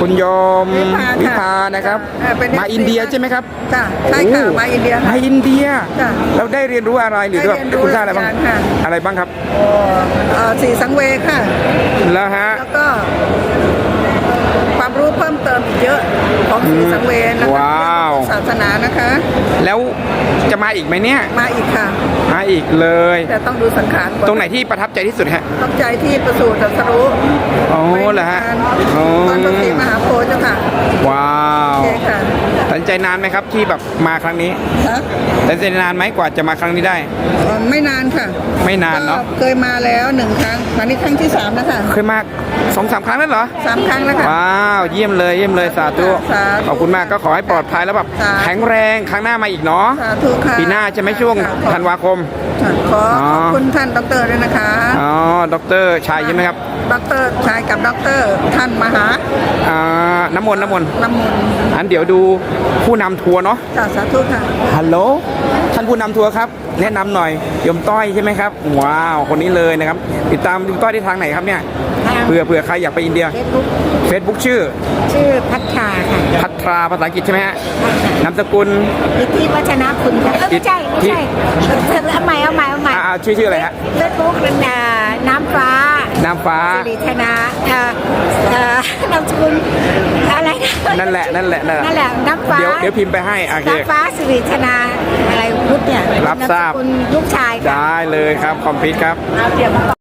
คุณโยมวิภาค่ะวิภานะครับ เอ่อเป็นมาอินเดียใช่ไหมครับจ้ะใช่ค่ะโอ้มาอินเดียค่ะมาอินเดียจ้ะเราได้เรียนรู้อะไรหรือได้ว่าเรียนรู้คุณค่าอะไรบ้างอาจารย์ค่ะ อะไรบ้างครับโอ้เอ่อสีสังเวยค่ะ แล้วฮะ แล้วก็ ความรู้เพิ่มเติมอีกเยอะของสีสังเวยนะคะว้าว เรื่องของศาสนานะคะ แล้วจะมาอีกไหมเนี่ยมาอีกค่ะ มาอีกเลย แต่ต้องดูสังขารก่อตรงไหนที่ประทับใจที่สุดฮะ ต้องใจที่ประสูติตรัสรู้ อ๋อเหรอฮะตอ๋ออนพระ ใจนานไหมครับที่แบบมาครั้งนี้ฮะตัดสินใจนานไหมกว่าจะมาครั้งนี้ได้ เอ่อไม่นานค่ะไม่นานเนาะก็เคยมาแล้วหนึ่งครั้งครั้งนี้ครั้งที่สามแล้วค่ะเคยมาสองสามครั้งแล้วเหรอ สามครั้งแล้วค่ะ ว้าวเยี่ยมเลยเยี่ยมเลยสาธุสาธุขอบคุณมากก็ขอให้ปลอดภัยแล้วแบบสาธุ แข็งแรงครั้งหน้ามาอีกเนาะสาธุค่ะปีหน้าจะไหม่ช่วงค่ะขอธันวาคม ค่ะขออ๋อขอบคุณท่านดอกเตอรด้วยนะคะอ๋อดอกเตอรชัยใช่ไหมครับดอกเตอรชายกับดอกเตอรท่านมหาอ่าน้ำมนต์น้ำมนต์ละมุนอันเดี๋ยวดู ผู้นำทัวร์เนาะจ้าสาธุค่ะ ฮัลโหลท่านผู้นำทัวร์ครับแนะนำหน่อยโยมต้อยใช่ไหมครับว้าวคนนี้เลยนะครับ ติดตามโยมต้อยได้ทางไหนครับเนี่ยทาง เผื่อเผื่อใครอยากไปอินเดีย เฟซบุ๊ก Facebook ชื่อชื่อพัชชาค่ะพัทราภาษาอังกฤษใช่ไหมฮะนามสกุล อิทธิวัฒนาคุณค่ะเอ้ยไม่ใช่ไม่ใช่เอาใหม่เอาใหม่เอาใหม่อ่าชื่อชื่ออะไรฮะ เฟซบุ๊กเป็นอ่าน้ำฟ้าน้ำฟ้า สิริธนาเอ่อเอ่อนามสกุลอะไร นะนั่นแหละนั่นแหละนั่นแหละนั่นแหละน้ำฟ้าเดี๋ยวเดี๋ยวพิมพ์ไปให้โอเคน้ำฟ้าสิริธนาอะไรพุทธเนี่ยรับทราบนมสกุลลูกชายค่ะได้เลยครับคอมพิวครับ